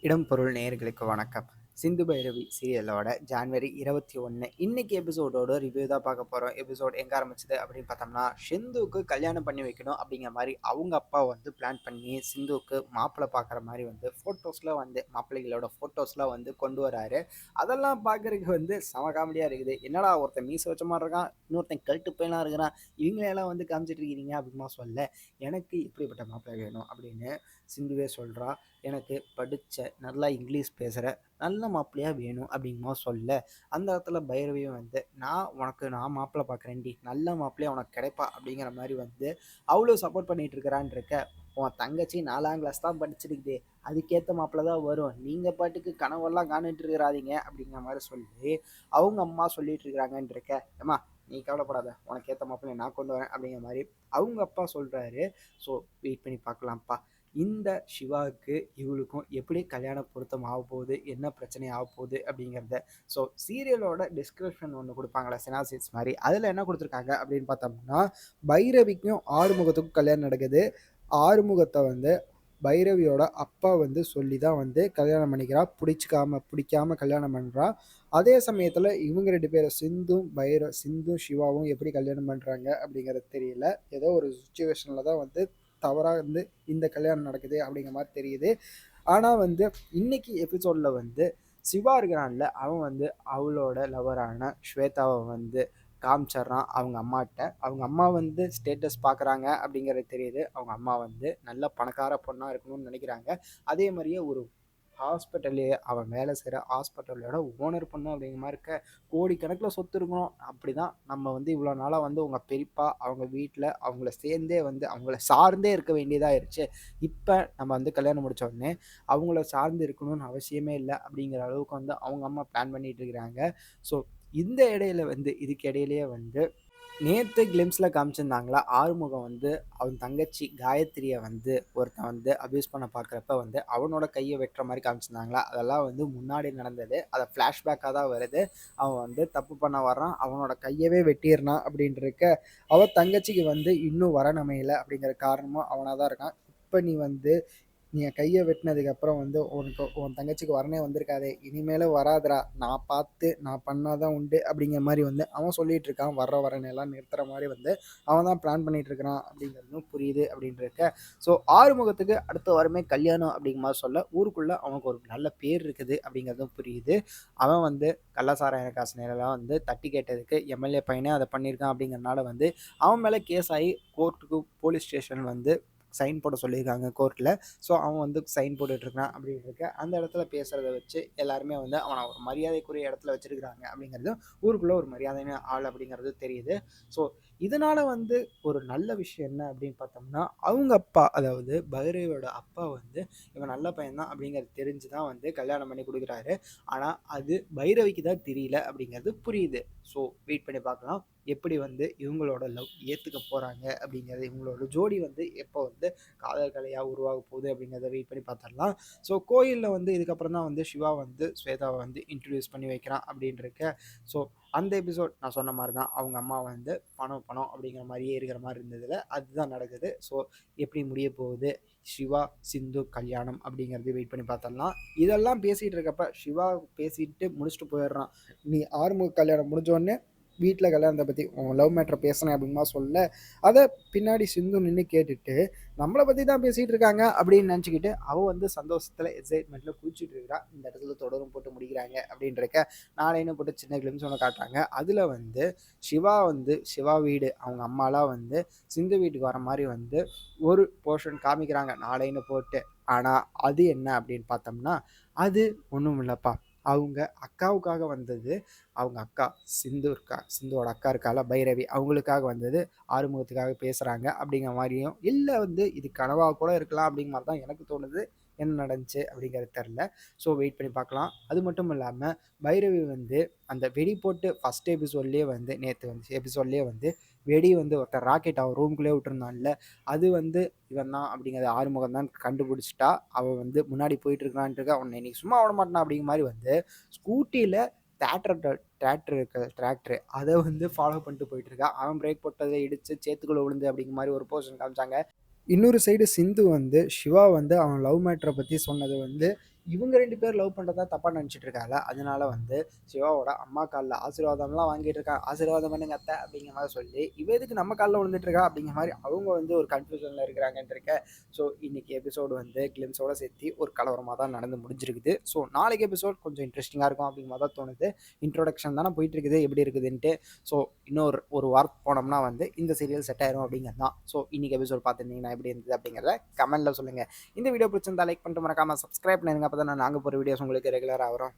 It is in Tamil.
இடம் பொருள் நேயர்களுக்கு வணக்கம். சிந்து பைரவி சீரியலோட ஜான்வரி இருபத்தி ஒன்று இன்னைக்கு எபிசோடோட ரிவ்யூ தான் பார்க்க போகிறோம் எபிசோட் எங்கே ஆரம்பிச்சது அப்படின்னு பார்த்தோம்னா சிந்துவுக்கு கல்யாணம் பண்ணி வைக்கணும் அப்படிங்கிற மாதிரி அவங்க அப்பா வந்து பிளான் பண்ணி சிந்துவுக்கு மாப்பிள்ளை பார்க்குற மாதிரி வந்து ஃபோட்டோஸில் வந்து மாப்பிள்ளைகளோட ஃபோட்டோஸ்லாம் வந்து கொண்டு வராரு. அதெல்லாம் பார்க்குறதுக்கு வந்து செம காமெடியாக இருக்குது. என்னடா ஒருத்தன் மீச வச்ச மாதிரி இருக்கான் இன்னொருத்தன் கழுட்டு பையனாக இருக்கிறான். இவங்களையெல்லாம் வந்து காமிச்சிட்டு இருக்கிறீங்க அப்படிமா சொல்ல. எனக்கு இப்படிப்பட்ட மாப்பிள்ளை வேணும் அப்படின்னு சிந்துவே சொல்கிறா எனக்கு படித்த நல்லா இங்கிலீஷ் பேசுகிற நல்ல மாப்பிள்ளையாக வேணும் அப்படிங்கமா சொல்ல. அந்த இடத்துல பைரவியும் வந்து நான் உனக்கு நான் மாப்பிள்ளை பார்க்குறேன்டி நல்ல மாப்பிள்ளையா உனக்கு கிடைப்பா அப்படிங்கிற மாதிரி வந்து அவ்வளோ சப்போர்ட் பண்ணிட்டு இருக்கிறான் இருக்க. உன் தங்கச்சி நாலாம் கிளாஸ் தான் படிச்சிருக்குது. அதுக்கேற்ற மாப்பிள்ளை தான் வரும். நீங்கள் பாட்டுக்கு கனவெல்லாம் காணிட்டு இருக்கிறாதீங்க அப்படிங்கிற மாதிரி சொல்லி அவங்க அம்மா சொல்லிட்டு இருக்கிறாங்கன்னு இருக்க. ஏம்மா நீ கவலைப்படாத. உனக்கு ஏற்ற மாப்பிள்ளை நான் கொண்டு வரேன் அப்படிங்கிற மாதிரி அவங்க அப்பா சொல்கிறாரு ஸோ வெயிட் பண்ணி பார்க்கலாம்ப்பா. இந்த சிவாவுக்கு இவளுக்கும் எப்படி கல்யாண பொருத்தம் ஆக போகுது என்ன பிரச்சனை ஆக போகுது அப்படிங்கிறத ஸோ சீரியலோட டிஸ்கிரிப்ஷன் ஒன்று கொடுப்பாங்களா செனாசிஸ் மாதிரி. அதில் என்ன கொடுத்துருக்காங்க அப்படின்னு பார்த்தோம்னா பைரவிக்கும் ஆறுமுகத்துக்கும் கல்யாணம் நடக்குது. ஆறுமுகத்தை வந்து பைரவியோட அப்பா வந்து சொல்லி தான் வந்து கல்யாணம் பண்ணிக்கிறா. பிடிச்சிக்காம பிடிக்காம கல்யாணம் பண்ணுறா அதே சமயத்தில் இவங்க ரெண்டு பேரும் சிந்தும் பைர சிந்தும் சிவாவும் எப்படி கல்யாணம் பண்ணுறாங்க அப்படிங்கிறது தெரியல. ஏதோ ஒரு சுச்சுவேஷனில் தான் வந்து தவறாக வந்து இந்த கல்யாணம் நடக்குது அப்படிங்கிற மாதிரி தெரியுது. ஆனால் வந்து இன்னைக்கு எபிசோடில் வந்து சிவா இருக்கிறான்ல அவன் வந்து அவளோட லவரான ஸ்வேதாவை வந்து காமிச்சிட்றான் அவங்க அம்மாட்ட. அவங்க அம்மா வந்து ஸ்டேட்டஸ் பார்க்குறாங்க அப்படிங்கிறது தெரியுது. அவங்க அம்மா வந்து நல்ல பணக்கார பொண்ணாக இருக்கணும்னு நினைக்கிறாங்க. அதே மாதிரியே ஒரு ஹாஸ்பிட்டல்லையே அவன் வேலை செய்கிற ஹாஸ்பிட்டலோட ஓனர் பண்ணும் அப்படிங்கிற மாதிரி இருக்க கோடிக்கணக்கில் சொத்து இருக்கணும் அப்படி தான் நம்ம வந்து இவ்வளோ நாளாக வந்து உங்கள் பெரியப்பா அவங்க வீட்டில் அவங்கள சேர்ந்தே வந்து அவங்கள சார்ந்தே இருக்க வேண்டியதாகிருச்சு இப்போ நம்ம வந்து கல்யாணம் முடிச்ச உடனே அவங்கள சார்ந்து இருக்கணும்னு அவசியமே இல்லை அப்படிங்கிற அளவுக்கு வந்து அவங்க அம்மா பிளான் பண்ணிகிட்டு இருக்கிறாங்க. ஸோ இந்த இடையில வந்து இதுக்கு இடையிலேயே வந்து நேற்று கிளிம்ஸில் காமிச்சிருந்தாங்களா? ஆறுமுகம் வந்து அவன் தங்கச்சி காயத்ரியை வந்து ஒருத்தன் வந்து அப்யூஸ் பண்ண பார்க்குறப்ப வந்து அவனோட கையை வெட்டுற மாதிரி காமிச்சிருந்தாங்களா? அதெல்லாம் வந்து முன்னாடி நடந்தது. அதை ஃப்ளாஷ்பேக்காக தான் வருது. அவன் வந்து தப்பு பண்ண வர்றான். அவனோட கையவே வெட்டிடுறான் அப்படின்றக்க அவன் தங்கச்சிக்கு வந்து இன்னும் வரணமையில அப்படிங்கிற காரணமும் அவனாக தான் இருக்கான். இப்போ நீ வந்து நீ என் கையை வெட்டினதுக்கப்புறம் வந்து உனக்கு உன் தங்கச்சிக்கு வரனே வந்திருக்காதே. இனிமேலும் வராதுடா. நான் பார்த்து நான் பண்ணாதான் உண்டு அப்படிங்கிற மாதிரி வந்து அவன் சொல்லிட்டு இருக்கான். வர்ற வரனெல்லாம் நிறுத்துற மாதிரி வந்து அவன் தான் பிளான் பண்ணிட்டு இருக்கிறான் அப்படிங்கிறதும் புரியுது அப்படின்றக்க ஸோ ஆறுமுகத்துக்கு அடுத்த வாரமே கல்யாணம் அப்படிங்கிற மாதிரி சொல்ல ஊருக்குள்ளே அவனுக்கு ஒரு நல்ல பேர் இருக்குது அப்படிங்கிறதும் புரியுது. அவன் வந்து கள்ளசாராய காசு நேரெல்லாம் வந்து தட்டி கேட்டதுக்கு எம்எல்ஏ பையனே அதை பண்ணியிருக்கான் அப்படிங்கிறனால வந்து அவன் மேலே கேஸ் ஆகி கோர்ட்டுக்கு போலீஸ் ஸ்டேஷன் வந்து சைன் போட சொல்லியிருக்காங்க கோர்ட்டில் ஸோ அவன் வந்து சைன் போட்டுட்ருக்கான் அப்படின்னு இருக்க அந்த இடத்துல பேசுகிறத வச்சு எல்லாருமே வந்து அவனை ஒரு மரியாதைக்குரிய இடத்துல வச்சுருக்கிறாங்க அப்படிங்கிறதும் ஊருக்குள்ளே ஒரு மரியாதையான ஆள் அப்படிங்கிறது தெரியுது. ஸோ இதனால் வந்து ஒரு நல்ல விஷயம் என்ன அப்படின்னு பார்த்தோம்னா அவங்க அப்பா அதாவது பைரவியோட அப்பா வந்து இவன் நல்ல பையன்தான் அப்படிங்கிறது தெரிஞ்சு தான் வந்து கல்யாணம் பண்ணி கொடுக்குறாரு. ஆனால் அது பைரவிக்கு தான் தெரியல அப்படிங்கிறது புரியுது. ஸோ வெயிட் பண்ணி பார்க்கலாம். எப்படி வந்து இவங்களோட லவ் ஏற்றுக்க போகிறாங்க அப்படிங்கிறது இவங்களோட ஜோடி வந்து எப்போ வந்து காதல் கலையாக உருவாக போகுது அப்படிங்கிறத வெயிட் பண்ணி பார்த்துடலாம். ஸோ கோயிலில் வந்து இதுக்கப்புறம் தான் வந்து சிவா வந்து ஸ்வேதாவை வந்து இன்ட்ரடியூஸ் பண்ணி வைக்கிறான் அப்படின்றக்க ஸோ அந்த எபிசோட் நான் சொன்ன மாதிரி தான் அவங்க அம்மா வந்து பணம் பணம் அப்படிங்கிற மாதிரியே இருக்கிற மாதிரி இருந்ததில் அதுதான் நடக்குது. ஸோ எப்படி முடிய போகுது? சிவா சிந்து கல்யாணம் அப்படிங்கிறது வெயிட் பண்ணி பார்த்துடலாம். இதெல்லாம் பேசிகிட்டு இருக்கப்ப சிவா பேசிட்டு முடிச்சுட்டு போயிடுறான். நீ ஆறுமுக கல்யாணம் முடிஞ்சோடனே வீட்டில் கல்யாணத்தை பற்றி உன் லவ் மேட்ரை பேசுனேன் அப்படிமா சொல்ல அதை பின்னாடி சிந்து நின்று கேட்டுட்டு நம்மளை பற்றி தான் பேசிகிட்டு இருக்காங்க அப்படின்னு நினச்சிக்கிட்டு அவள் வந்து சந்தோஷத்தில் எக்ஸைட்மெண்ட்டில் குளிச்சுட்டு இருக்கிறா இந்த இடத்துல தொடரும் போட்டு முடிக்கிறாங்க அப்படின்றக்க நாளைன்னு போட்டு சின்ன கிளிம்ஸ் ஒன்று காட்டுறாங்க. அதில் வந்து சிவா வந்து சிவா வீடு அவங்க அம்மாலாம் வந்து சிந்து வீட்டுக்கு வர மாதிரி வந்து ஒரு போர்ஷன் காமிக்கிறாங்க. நாளைன்னு போட்டு. ஆனால் அது என்ன அப்படின்னு பார்த்தோம்னா அது ஒன்றும் இல்லைப்பா. அவங்க அக்காவுக்காக வந்தது அவங்க அக்கா. சிந்து இருக்கா சிந்துவோட அக்கா இருக்கால பைரவி. அவங்களுக்காக வந்தது. ஆறுமுகத்துக்காக பேசுகிறாங்க அப்படிங்கிற மாதிரியும் இல்லை வந்து இது கனவாக கூட இருக்கலாம் அப்படிங்கிற மாதிரி தான் எனக்கு தோணுது. என்ன நடந்துச்சு அப்படிங்கிறது தெரில ஸோ வெயிட் பண்ணி பார்க்கலாம். அது மட்டும் இல்லாமல் பைரவி வந்து அந்த வெடி போட்டு ஃபஸ்ட் எபிசோட்லேயே வந்து நேற்று வந்து எபிசோட்லேயே வந்து வெடி வந்து ஒருத்தர் ராக்கெட் அவன் ரூம்குள்ளே விட்டுருந்தான்ல அது வந்து இவன் தான் அப்படிங்கிறது ஆறுமுகம் தான் கண்டுபிடிச்சிட்டா. அவன் வந்து முன்னாடி போயிட்டு இருக்கான்ட்டு அவனை இன்னைக்கு சும்மா விட மாட்டான் அப்படிங்கிற மாதிரி வந்து ஸ்கூட்டியில் தேட்டர் டிராக்டர் இருக்க டிராக்டர் அதை வந்து ஃபாலோ பண்ணிட்டு போயிட்டு இருக்கா. அவன் பிரேக் போட்டதை இடித்து சேத்துக்குள்ளே விழுந்து அப்படிங்கிற மாதிரி ஒரு போர்ஷன் காமிச்சாங்க. இன்னொரு சைடு சிந்து வந்து சிவா வந்து அவன் லவ் மேட்ரை பற்றி சொன்னது வந்து இவங்க ரெண்டு பேர் லவ் பண்ணுறதா தப்பாக நினச்சிட்டு இருக்காங்க. அதனால வந்து சிவாவோட அம்மா காலில் ஆசீர்வாதம்லாம் வாங்கிட்டு இருக்கா ஆசீர்வாதம் பண்ணுங்க அத்தை அப்படிங்கிற மாதிரி சொல்லி இவ எதுக்கு நம்ம காலில் விழுந்துட்டு இருக்கா அப்படிங்கிற மாதிரி அவங்க வந்து ஒரு கன்ஃபியூஷனில் இருக்கிறாங்கன்னு இருக்க. ஸோ இன்னைக்கு எபிசோடு வந்து கிளிம்ஸோட சேர்த்து ஒரு கலவரமாக தான் நடந்து முடிஞ்சிருக்குது. ஸோ நாளைக்கு எபிசோட் கொஞ்சம் இன்ட்ரெஸ்டிங்காக இருக்கும் அப்படிங்கிற மாதிரி தான் தோணுது. இன்ட்ரோடக்ஷன் தானே போயிட்டு இருக்குது எப்படி இருக்குதுன்ட்டு. ஸோ இன்னொரு ஒரு வாரம் போனோம்னா வந்து இந்த சீரியல் செட் ஆயிரும் அப்படிங்கிறது தான். ஸோ இன்னைக்கு எபிசோட் பார்த்துருந்தீங்கன்னா எப்படி இருந்தது அப்படிங்கிறத கமெண்ட்டில் சொல்லுங்கள் இந்த வீடியோ பிடிச்சிருந்தா லைக் பண்ணிட்டு மறக்காமல் சப்ஸ்கிரைப் பண்ணிருங்க அப்போ தான் நாங்கள் போகிற வீடியோஸ் உங்களுக்கு ரெகுலராக வரும்.